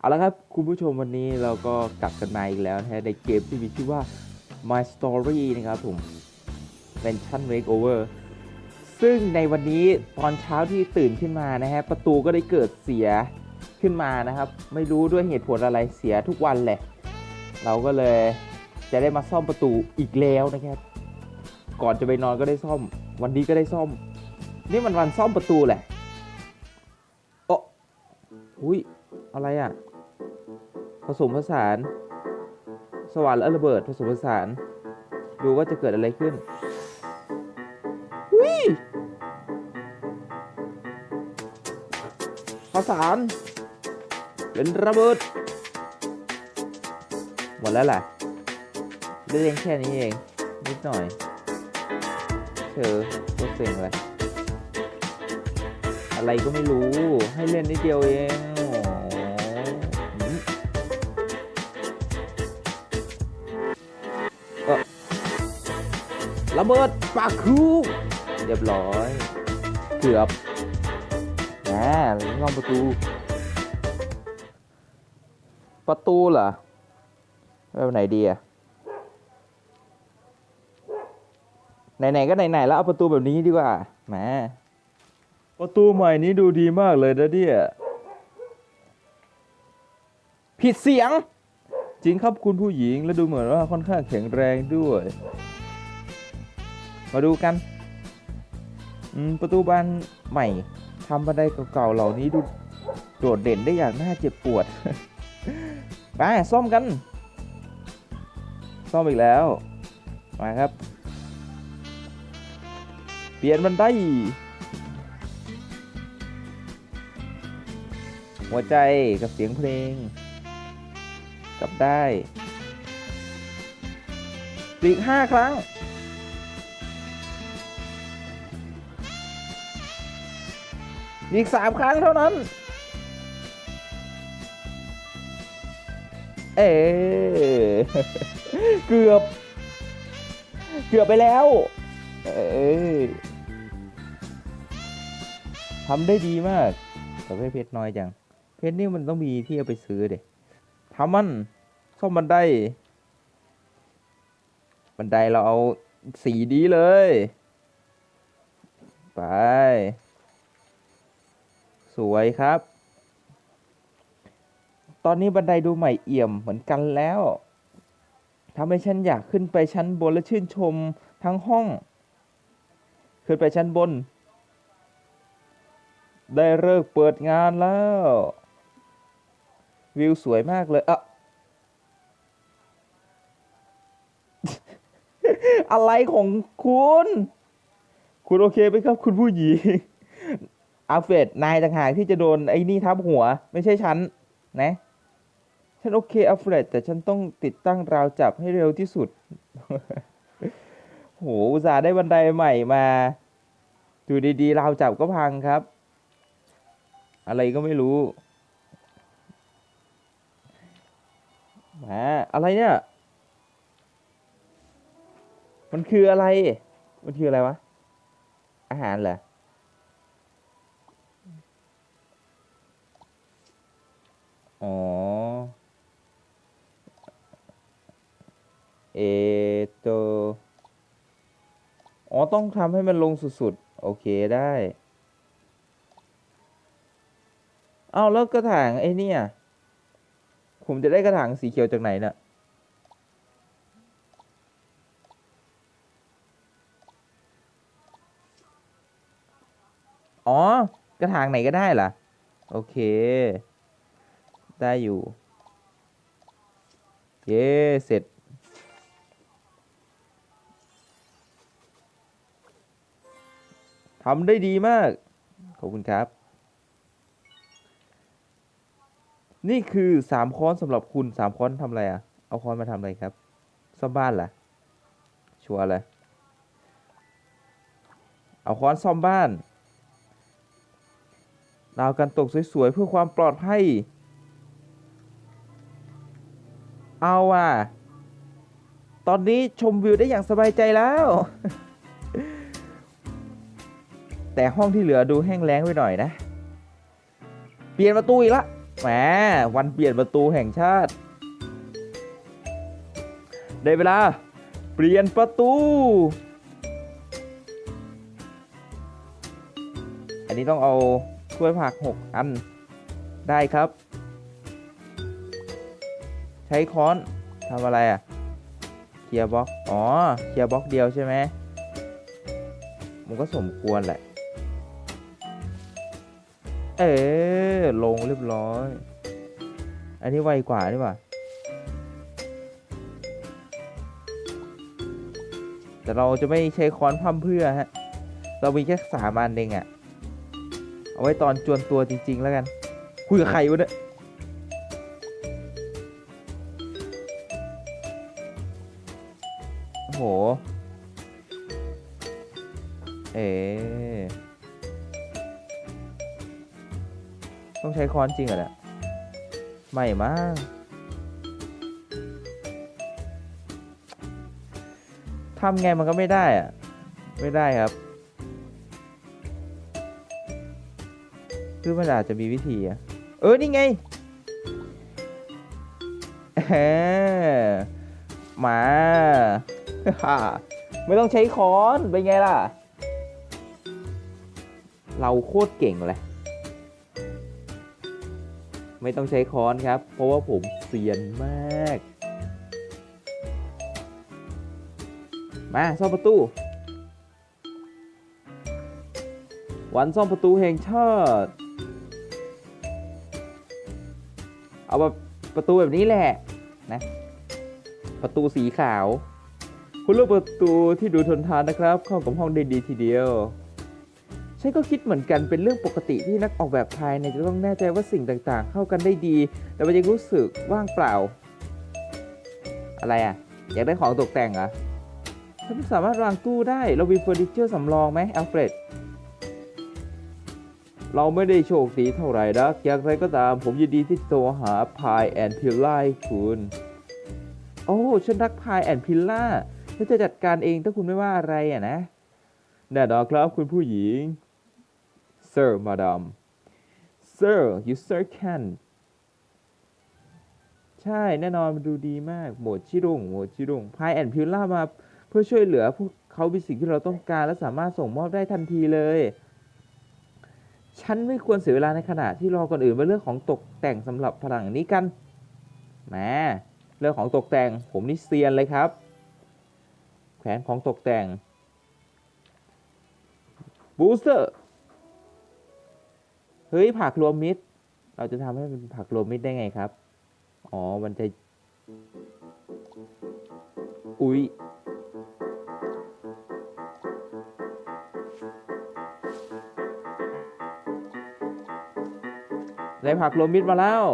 เอาละครับ คุณผู้ชมวันนี้เราก็กลับกันมาอีกแล้วนะฮะในเกมที่มีชื่อว่า My Story นะครับผมเป็นชั้น Makeover ซึ่งในวันนี้ตอนเช้าที่ตื่นขึ้นมานะฮะประตูก็ได้เกิดเสียขึ้นมานะครับ ไม่รู้ด้วยเหตุผลอะไรเสียทุกวันแหละ เราก็เลยจะได้มาซ่อมประตูอีกแล้วนะครับ ก่อนจะไปนอนก็ได้ซ่อม วันนี้ก็ได้ซ่อม นี่มันวันซ่อมประตูแหละโอ้อุ้ย อะไรอะ ผสมผสาน สว่านและระเบิดผสมผสาน ดูว่าจะเกิดอะไรขึ้นอุ้ยผสาน เป็นระเบิด หมดแล้วแหละเล่นแค่นี้เอง นิดหน่อยเธอก็เซ็งเลยอะไรก็ไม่รู้ให้เล่นนิดเดียวเอง เบิดปากคูเรียบร้อย เกือบแหมล่องประตู ประตูเหรอแบบไหนดีอะไหนๆก็ไหนๆแล้วเอาประตูแบบนี้ดีกว่าแหมประตูใหม่นี้ดูดีมากเลยนะเนี่ยผิดเสียง จริงครับคุณผู้หญิงและดูเหมือนว่าค่อนข้างแข็งแรงด้วย มาดูกันประตูบานใหม่ทำบันไดเก่าๆเหล่านี้ดูโดดเด่นได้อย่างน่าเจ็บปวดไปซ่อมกัน ซ่อมอีกแล้ว มาครับ เปลี่ยนบันไดหัวใจกับเสียงเพลงกลับได้อีกห้าครั้ง อีกสามครั้งเท่านั้น เอเกือบ เกือบไปแล้ว เออทำได้ดีมาก แต่เพชรน้อยจัง เพชรนี่มันต้องมีที่เอาไปซื้อเด็ทำมันซ่อมบันได บันไดเราเอาสีดีเลย ไป สวยครับ ตอนนี้บันไดดูใหม่เอี่ยมเหมือนกันแล้วทำให้ฉันอยากขึ้นไปชั้นบนและชื่นชมทั้งห้อง ขึ้นไปชั้นบน ได้เลิกเปิดงานแล้ว วิวสวยมากเลยอะอะไรของคุณ คุณโอเคไหมครับคุณผู้หญิง อาเฟดนายต่างหากที่จะโดนไอ้นี่ทับหัว ไม่ใช่ฉันนะฉันโอเคอัลเฟรดแต่ฉันต้องติดตั้งราวจับให้เร็วที่สุดโหอุตส่าห์ได้บันไดใหม่มาดูดีๆราวจับก็พังครับ อะไรก็ไม่รู้มาอะไรเนี่ย มันคืออะไร มันคืออะไรวะ อาหารเหรอ อ๋อ เอโตอ๋อ ต้องทำให้มันลงสุดๆ โอเคได้ เอาแล้วกระถางไอ้นี่ผมจะได้กระถางสีเขียวจากไหนเนี่ยอ๋อ กระถางไหนก็ได้ล่ะ โอเค ได้อยู่ เย้เสร็จ ทำได้ดีมาก ขอบคุณครับ นี่คือสามค้อนสำหรับคุณสามค้อนทำอะไรอะ เอาค้อนมาทำอะไรครับซ่อมบ้านเหรอชัวร์เลยเอาค้อนซ่อมบ้านราวกันตกสวยๆ เพื่อความปลอดภัย เอาอะ ตอนนี้ชมวิวได้อย่างสบายใจแล้ว แต่ห้องที่เหลือดูแห้งแล้งไปหน่อยนะ เปลี่ยนประตูอีกละ แหม วันเปลี่ยนประตูแห่งชาติ ได้เวลา เปลี่ยนประตู อันนี้ต้องเอาถ้วยผักหกอัน ได้ครับ ใช้ค้อนทำอะไรอะเคลียร์บล็อกอ๋อเคลียร์บล็อกเดียวใช่ไหมมันก็สมควรแหละ เออลงเรียบร้อย อันนี้ไวกว่านี่ว่าแต่เราจะไม่ใช้ค้อนพั่มเพื่อฮะ เรามีแค่สามอันเองอะเอาไว้ตอนจวนตัวจริง ๆ แล้วกัน คุยกับใครวะเนี่ย โอ้โห เอ๋ต้องใช้ค้อนจริงเหรอเนี่ยไม่มั้งทำไงมันก็ไม่ได้อะไม่ได้ครับ คือมันอาจจะมีวิธีอะเออ นี่ไงแหมา ไม่ต้องใช้ค้อนเป็นไงล่ะ เราโคตรเก่งเลยไม่ต้องใช้ค้อนครับ เพราะว่าผมเซียนมาก มาซ่อมประตู วันซ่อมประตูแห่งชาติเอาแบบประตูแบบนี้แหละนะ ประตูสีขาว คุณเลือกประตูที่ดูทนทานนะครับ เข้ากับห้องได้ดีทีเดียวฉันก็คิดเหมือนกันเป็นเรื่องปกติที่นักออกแบบภายในจะต้องแน่ใจว่าสิ่งต่างๆ เข้ากันได้ดี แต่มันยังรู้สึกว่างเปล่า อะไรอะ อยากได้ของตกแต่งเหรอฉันไม่สามารถวางตู้ได้ เรามีเฟอร์นิเจอร์สำรองไหมแอลเฟรดเราไม่ได้โชคดีเท่าไหร่นะอย่างไรก็ตามผมยินดีที่จะโทรหาพายแอนพิลล่าคุณ โอ้ ฉันรักพายแอนพิลล่า ฉันจะจัดการเองถ้าคุณไม่ว่าอะไรอะนะแน่นอนครับคุณผู้หญิง Sir Madam Sir you sir can ใช่แน่นอนมันดูดีมากโหมดชิรุงโหมดชิรุงพายแอนพิลล่ามาเพื่อช่วยเหลือพวกเขามีสิ่งที่เราต้องการและสามารถส่งมอบได้ทันทีเลย ฉันไม่ควรเสียเวลาในขณะที่รอคนอื่นมาเรื่องของตกแต่งสำหรับผนังนี้กันแหมเรื่องของตกแต่งผมนี่เซียนเลยครับ แขวนของตกแต่งบูสเตอร์เฮ้ยผักรวมมิตร เราจะทำให้มันผักรวมมิตรได้ไงครับ อ๋อ มันจะ อุ๊ยได้ผักรวมมิตรมาแล้ว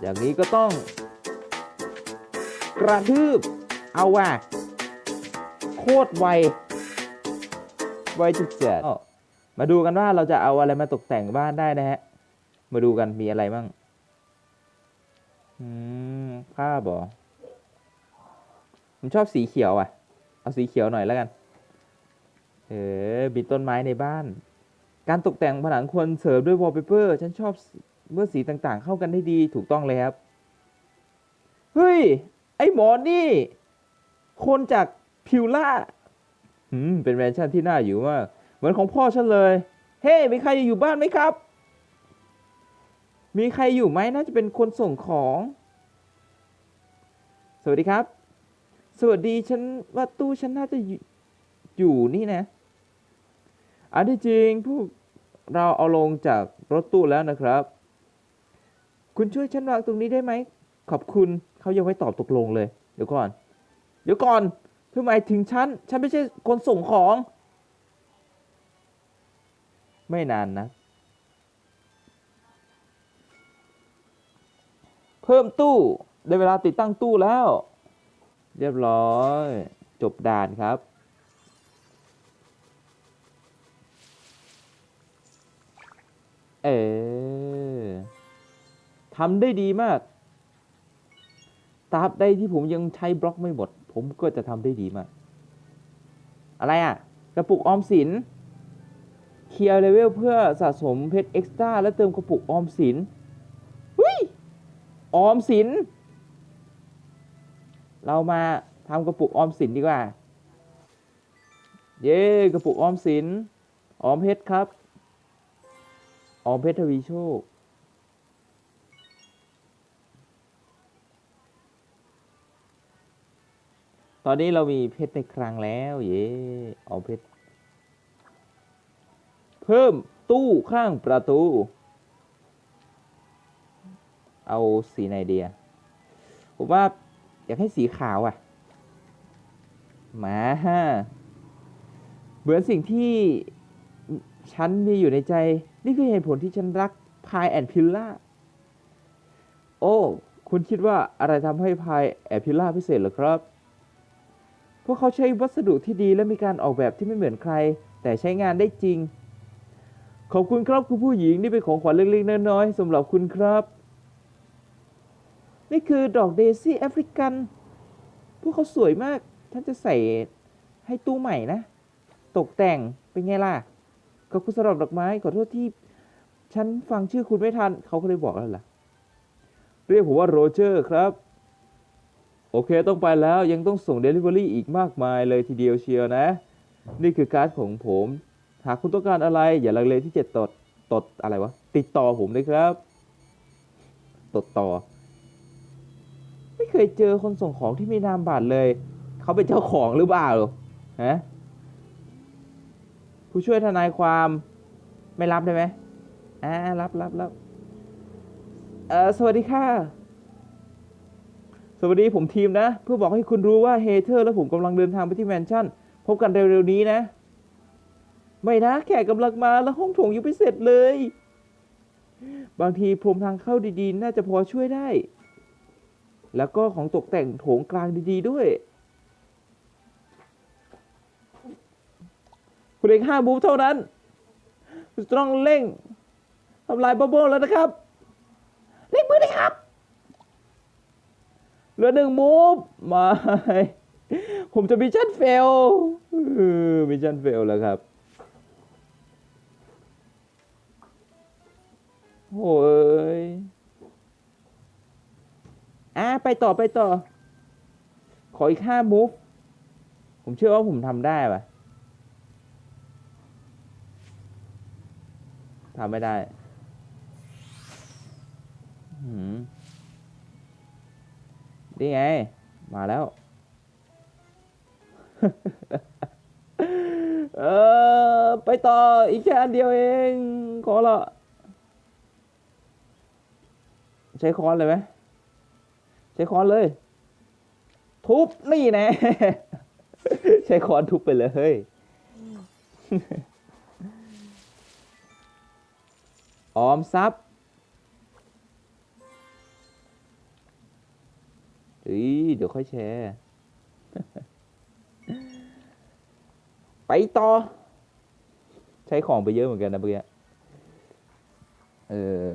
อย่างนี้ก็ต้อง กระทืบ เอาว่ะโคตรไวไวจุดเจ็ดอ้าวมาดูกันว่าเราจะเอาอะไรมาตกแต่งบ้านได้นะฮะ มาดูกันมีอะไรบ้างอืมผ้าบอผมชอบสีเขียวอะ เอาสีเขียวหน่อยแล้วกัน เออมีต้นไม้ในบ้าน การตกแต่งผนังควรเสริมด้วยวอลเปเปอร์ ฉันชอบเมื่อสีต่างๆ เข้ากันได้ดีถูกต้องเลยครับ เฮ้ย ไอหมอนี่ คนจากพิวล่าอืมเป็นแมนชั่นที่น่าอยู่มากเหมือนของพ่อฉันเลย เฮ้มีใครอยู่บ้านไหมครับ มีใครอยู่ไหมน่าจะเป็นคนส่งของ สวัสดีครับ สวัสดีฉันว่าตู้ฉันน่าจะอยู่อยู่นี่นะอันที่จริงพวกเราเอาลงจากรถตู้แล้วนะครับ คุณช่วยฉันวางตรงนี้ได้ไหม ขอบคุณเขายังไม่ตอบตกลงเลย เดี๋ยวก่อน เดี๋ยวก่อนเพื่อหมายถึงฉัน ฉันไม่ใช่คนส่งของ ไม่นานนะ เพิ่มตู้ได้เวลาติดตั้งตู้แล้ว เรียบร้อย จบด่านครับ เออทำได้ดีมากตราบใดที่ผมยังใช้บล็อกไม่หมด ผมก็จะทำได้ดีมาก อะไรอะ กระปุกออมสิน เคลียร์เลเวลเพื่อสะสมเพชรเอ็กซ์ตร้าและเติมกระปุกออมสินหุยออมสิน เรามาทำกระปุกออมสินดีกว่า เย้กระปุกออมสิน ออมเพชรครับ ออมเพชรทวีโชค ตอนนี้เรามีเพชรในคลังแล้ว เย้ออมเพชร เพิ่มตู้ข้างประตู เอาสีไหนเดียผมว่าอยากให้สีขาวอะ มาฮะเหมือนสิ่งที่ฉันมีอยู่ในใจ นี่คือเหตุผลที่ฉันรักพายแอนพิลล่า โอ้ คุณคิดว่าอะไรทำให้พายแอนพิลล่าพิเศษเหรอครับ พวกเขาใช้วัสดุที่ดีและมีการออกแบบที่ไม่เหมือนใคร แต่ใช้งานได้จริง ขอบคุณครับคุณผู้หญิงนี่เป็นของขวัญเล็กๆน้อยๆสำหรับคุณครับ นี่คือดอกเดซี่แอฟริกัน พวกเขาสวยมากท่านจะใส่ให้ตู้ใหม่นะ ตกแต่งเป็นไงล่ะขอบคุณสำหรับดอกไม้ขอโทษที่ ฉันฟังชื่อคุณไม่ทันเขาก็เลยบอกแล้วล่ะ เรียกผมว่าโรเจอร์ครับ โอเคต้องไปแล้วยังต้องส่งเดลิเวอรี่อีกมากมายเลยทีเดียวเชียวนะ นี่คือการ์ดของผม หากคุณต้องการอะไรอย่าลังเลที่จะตดตดอะไรวะ ติดต่อผมเลยครับ ตดต่อ ไม่เคยเจอคนส่งของที่มีนามบัตรเลย เขาเป็นเจ้าของหรือเปล่าฮะผู้ช่วยทนายความไม่รับได้ไหมอ่ารับรับรับเออสวัสดีค่ะ สวัสดีผมทีมนะ เพื่อบอกให้คุณรู้ว่าเฮเธอร์และผมกำลังเดินทางไปที่แมนชั่น พบกันเร็วๆนี้นะ ไม่นะ แขกกำลังมาแล้วห้องโถงยังไม่เสร็จเลย บางทีพรมทางเข้าดีๆ น่าจะพอช่วยได้ แล้วก็ของตกแต่งโถงกลางดีๆด้วย คุณเอกห้าบูฟเท่านั้นคุณต้องเร่งทำลายบับเบิ้ลแล้วนะครับเร่งมือเลยครับ ลือหนึ่งมูฟม่ผมจะมิชชั่นเฟลมิชชั่นเฟลแล้วครับโอ้ยอะไปต่อไปต่อ ขออีกห้ามูฟผมเชื่อว่าผมทำได้ปะทำไม่ได้หืม นี่ไง มาแล้ว เออไปต่ออีกแค่อันเดียวเอง ขอละใช้ค้อนเลยไหมใช้ค้อนเลย ทุบนี่แน่ใช้ค้อนทุบไปเลยเฮ้ยออมทรัพย์ เฮ้ยเดี๋ยวค่อยแชร์ ไปต่อ ใช้ของไปเยอะเหมือนกันนะเมื่อกี้เออ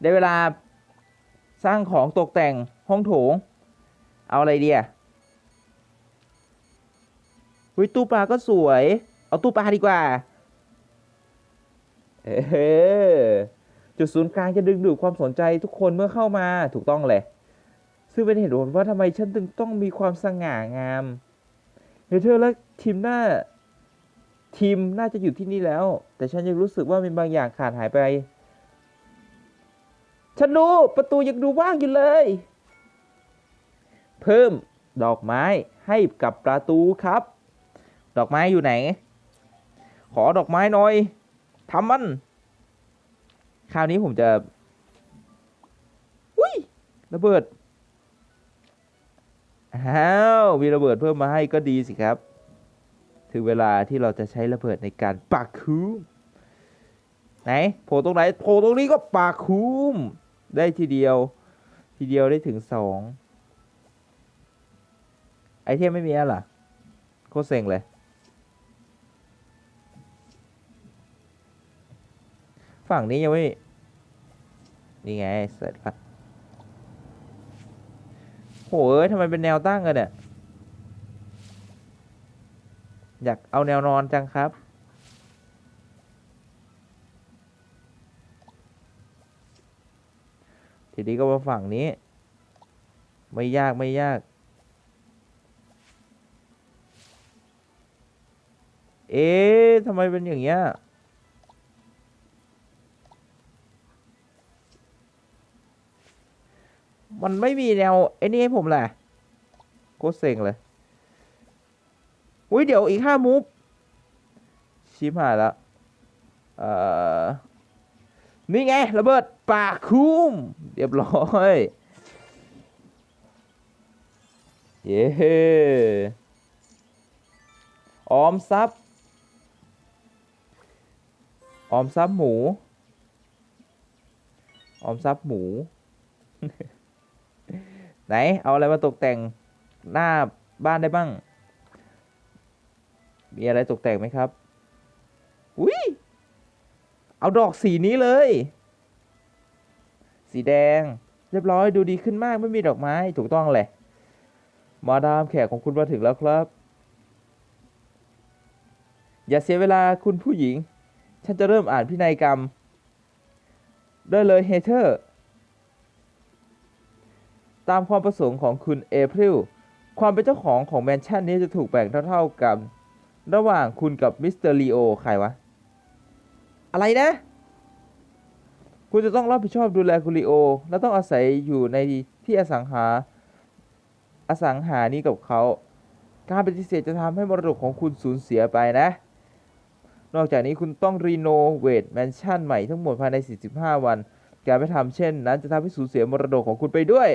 ได้เวลาสร้างของตกแต่งห้องโถง เอาอะไรดีอะเฮ้ยตู้ปลาก็สวย เอาตู้ปลาดีกว่า เออจุดศูนย์กลางจะดึงดูดความสนใจทุกคนเมื่อเข้ามาถูกต้องเลย ซึ่งเป็นเหตุผลว่าทำไมฉันถึงต้องมีความสง่างามเฮเธอร์และทีมหน้าทีมน่าจะอยู่ที่นี่แล้ว แต่ฉันยังรู้สึกว่ามีบางอย่างขาดหายไป ฉันรู้ประตูยังดูว่างอยู่เลย เพิ่มดอกไม้ให้กับประตูครับ ดอกไม้อยู่ไหน ขอดอกไม้หน่อยทำมัน คราวนี้ผมจะอุ้ยระเบิด อ้าวมีระเบิดเพิ่มมาให้ก็ดีสิครับ ถึงเวลาที่เราจะใช้ระเบิดในการปักคูมไหนโผล่ตรงไหนโผล่ตรงนี้ก็ปักคูมได้ทีเดียว ทีเดียวได้ถึงสองไอเทมไม่มีแล้วหรอโคตรเซ็งเลย ฝั่งนี้ยังไม่ นี่ไงเสร็จละโห โอ้ยทำไมเป็นแนวตั้งกันเนี่ย อยากเอาแนวนอนจังครับ ทีนี้ก็มาฝั่งนี้ ไม่ยากไม่ยาก เอ๊ะทำไมเป็นอย่างเงี้ย มันไม่มีแนวไอ้นี่ให้ผมแหละโคตรเซ็งเลย อุ้ยเดี๋ยวอีกห้ามูฟชิบหายแล้วเอ่อ นี่ไงระเบิดปากคุ้ม เรียบร้อย เย้ออมทรัพย์ออมทรัพย์หมู ออมทรัพย์หมู ไหน เอาอะไรมาตกแต่งหน้าบ้านได้บ้าง มีอะไรตกแต่งไหมครับ อุ้ย เอาดอกสีนี้เลย สีแดง เรียบร้อยดูดีขึ้นมากไม่มีดอกไม้ถูกต้องเลยมาดามแขกของคุณมาถึงแล้วครับ อย่าเสียเวลาคุณผู้หญิง ฉันจะเริ่มอ่านพินัยกรรม ได้เลยเฮเธอร์ ตามความประสงค์ของคุณเอพริลความเป็นเจ้าของของแมนชั่นนี้จะถูกแบ่งเท่าๆกัน ระหว่างคุณกับมิสเตอร์ลีโอใครวะ อะไรนะ คุณจะต้องรับผิดชอบดูแลคุณลีโอ และต้องอาศัยอยู่ในที่อสังหา อสังหานี้กับเขา การปฏิเสธจะทำให้มรดกของคุณสูญเสียไปนะ นอกจากนี้คุณต้องรีโนเวทแมนชั่นใหม่ทั้งหมดภายใน 45 วัน การไม่ทำเช่น นั้นจะทำให้สูญเสียมรดกของคุณไปด้วย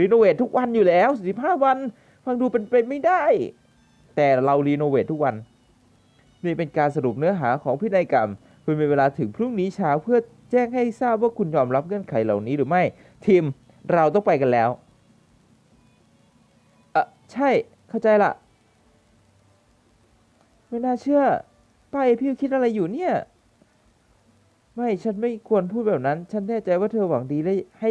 รีโนเวททุกวันอยู่แล้ว45วัน ฟังดูเป็นไปไม่ได้ แต่เรารีโนเวททุกวัน นี่เป็นการสรุปเนื้อหาของพินัยกรรม คุณมีเวลาถึงพรุ่งนี้เช้าเพื่อแจ้งให้ทราบว่าคุณยอมรับเงื่อนไขเหล่านี้หรือไม่ทีมเราต้องไปกันแล้วเออใช่เข้าใจละไม่น่าเชื่อป้าเอพิวคิดอะไรอยู่เนี่ย ไม่ฉันไม่ควรพูดแบบนั้น ฉันแน่ใจว่าเธอหวังดีและให้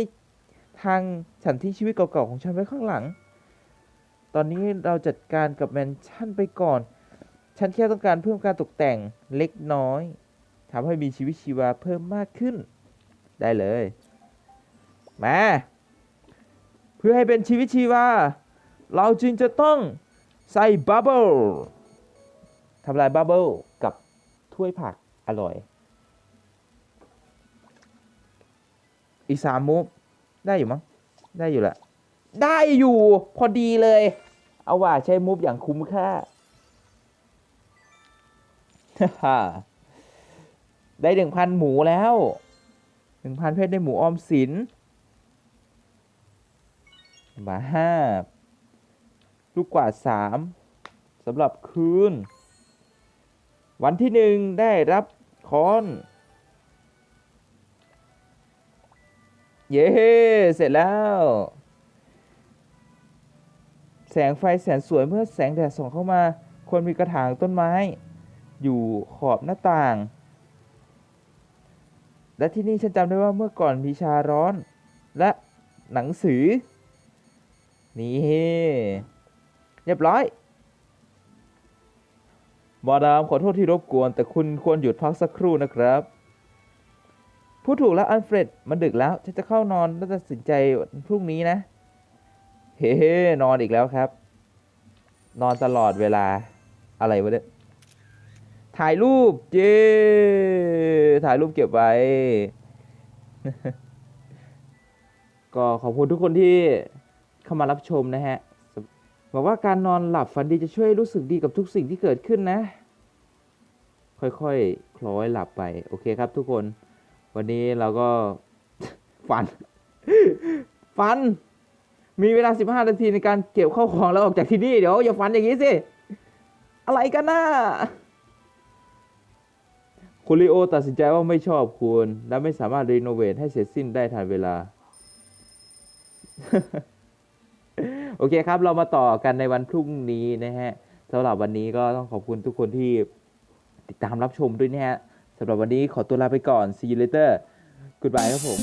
ทาง ฉันทิ้งชีวิตเก่าๆของฉันไว้ข้างหลัง ตอนนี้เราจัดการกับแมนชั่นไปก่อน ฉันแค่ต้องการเพิ่มการตกแต่งเล็กน้อยทำให้มีชีวิตชีวาเพิ่มมากขึ้น ได้เลย มา เพื่อให้เป็นชีวิตชีวา เราจึงจะต้องใส่บับเบิลทำลายบับเบิลกับถ้วยผักอร่อย อีสามมูฟได้อยู่มั้ง ได้อยู่แหละ ได้อยู่พอดีเลย เอาว่าใช้มูฟอย่างคุ้มค่าได้หนึ่งพันหมูแล้วหนึ่งพันเพชรได้หมูออมสินมาห้าลูกกวาสามสำหรับคืน วันที่หนึ่งได้รับคอน เย้เสร็จแล้ว แสงไฟแสนสวยเมื่อแสงแดดส่องเข้ามา ควรมีกระถางต้นไม้ อยู่ขอบหน้าต่าง และที่นี่ฉันจำได้ว่าเมื่อก่อนมีชาร้อน และหนังสือ นี่เรียบร้อยมาดามขอโทษที่รบกวน แต่คุณควรหยุดพักสักครู่นะครับ พูดถูกแล้วอันเฟรดมันดึกแล้วฉันจะเข้านอนแล้วตัดสินใจวันพรุ่งนี้นะ เฮ้นอนอีกแล้วครับ นอนตลอดเวลาอะไรวะเนี่ยถ่ายรูปเย้ถ่ายรูปเก็บไว้ ก็ขอบคุณทุกคนที่เข้ามารับชมนะฮะบอกว่าการนอนหลับฝันดีจะช่วยรู้สึกดีกับทุกสิ่งที่เกิดขึ้นนะ ค่อยๆคคล้อยหลับไป โอเคครับทุกคน วันนี้เราก็ฝันฝัน มีเวลา 15 นาทีในการเก็บข้าวของแล้วออกจากที่นี่ เดี๋ยวอย่าฝันอย่างนี้สิ อะไรกันนะคุณลีโอตัดสินใจว่าไม่ชอบคุณ และไม่สามารถรีโนเวทให้เสร็จสิ้นได้ทันเวลา โอเคครับ เรามาต่อกันในวันพรุ่งนี้นะฮะสำหรับวันนี้ก็ต้องขอบคุณทุกคนที่ติดตามรับชมด้วยนะฮะ สำหรับวันนี้ขอตัวลาไปก่อน see you later goodbye ครับผม